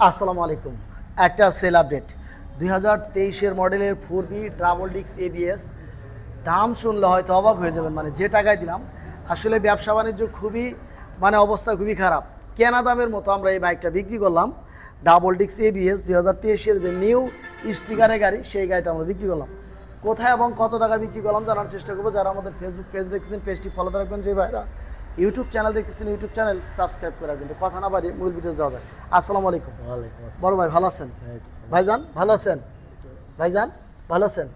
আসসালামু আলাইকুম। একটা সেল আপডেট। দুই হাজার তেইশের মডেলের ফোর বি ট্রাভেল ডিক্স এবিএস দাম শুনলে হয়তো অবাক হয়ে যাবেন মানে যে টাকায় দিলাম, আসলে ব্যবসা বাণিজ্য খুবই মানে অবস্থা খুবই খারাপ। কেনা দামের মতো আমরা এই বাইকটা বিক্রি করলাম। ডাবল ডিক্স এবিএস দুই হাজার তেইশের যে নিউ স্টিকারের গাড়ি, সেই গাড়িটা আমরা বিক্রি করলাম। কোথায় এবং কত টাকা বিক্রি করলাম জানার চেষ্টা করব। যারা আমাদের ফেসবুক পেজ দেখতেছেন পেজটি ফলো রাখবেন যে ভাইরা। ইউটিউব চ্যানেল দেখতেছেন ইউটিউব চ্যানেল সাবস্ক্রাইব করে রাখবেন কথা না বাড়িয়ে মূল ভিডিও যাওয়া যায় আসসালামু আলাইকুম। বড় ভাই ভালো আছেন? ভাইজান ভালো আছেন? ভাইজান ভালো আছেন?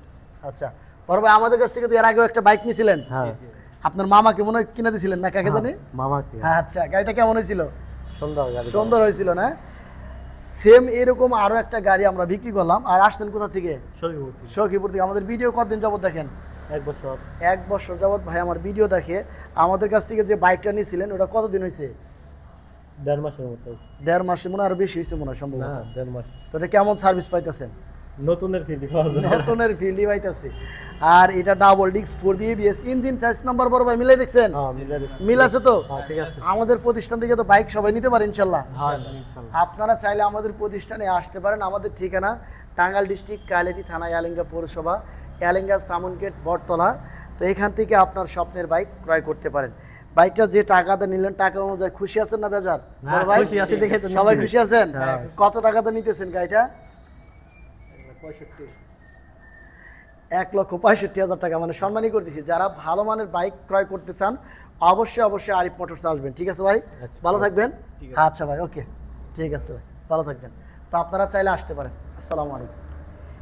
আচ্ছা বড় ভাই আমাদের কাছ থেকে তো এর আগেও একটা বাইক নিয়েছিলেন হ্যাঁ। আপনার মামাকে মনে হয় কিনে দিয়েছিলেন না কাকে জানি? মামাকে। হ্যাঁ আচ্ছা গাড়িটা কেমন হয়েছিল? সুন্দর গাড়ি। সুন্দর হয়েছিল না? সেম এরকম আরও একটা গাড়ি আমরা বিক্রি করলাম। আর আসছেন কোথা থেকে? সখীপুর সখীপুর থেকে। আমাদের ভিডিও কতদিন যাবত দেখেন? এক বছর। এক বছর ভাই আমার ভিডিও দেখে আমাদের কাছ থেকে যে বাইকটা নিয়েছিলেন ওটা কতদিন হয়েছে দেড় মাসের মতো দেড় মাসে মনে আরও বেশি হয়েছে মনে হয় সম্ভবত। দেড় মাস। তো এটা কেমন সার্ভিস পাইতেছেন? নতুনের ফিল্ডি নতুনের ফিল্ডি পাইতেছে। আর এটা double four বিএবিএস engine charge number বড় ভাই মিলাই দেখছেন? হ্যাঁ মিলে আছে তো? হ্যাঁ ঠিক আছে। আমাদের প্রতিষ্ঠান থেকে তো বাইক সবাই নিতে পারে ইনশাল্লাহ। হ্যাঁ আপনারা চাইলে আমাদের প্রতিষ্ঠানে আসতে পারেন। আমাদের ঠিকানা টাঙ্গাল ডিস্ট্রিক্ট কালেতি থানা ইয়ালিঙ্গা পৌরসভা। ইয়ালিঙ্গা সামুনগেট বটতলা তো এখান থেকে আপনার স্বপ্নের বাইক ক্রয় করতে পারেন। বাইকটা যে টাকাতে নিলেন টাকা অনুযায়ী খুশি আছেন না বেজার? খুশি আছি সবাই খুশি আছেন? হ্যাঁ। কত টাকাতে নিতেছেন গাড়িটা? এক লক্ষ পঁয়ষট্টি হাজার টাকা। মানে সম্মানই করতেছি। যারা ভালো মানের বাইক ক্রয় করতে চান অবশ্যই অবশ্যই আরিফ মোটরস আসবেন। ঠিক আছে ভাই? আচ্ছা, ভালো থাকবেন? আচ্ছা ভাই ওকে। ঠিক আছে ভাই। ভালো থাকবেন। তো আপনারা চাইলে আসতে পারেন। আসসালামু আলাইকুম।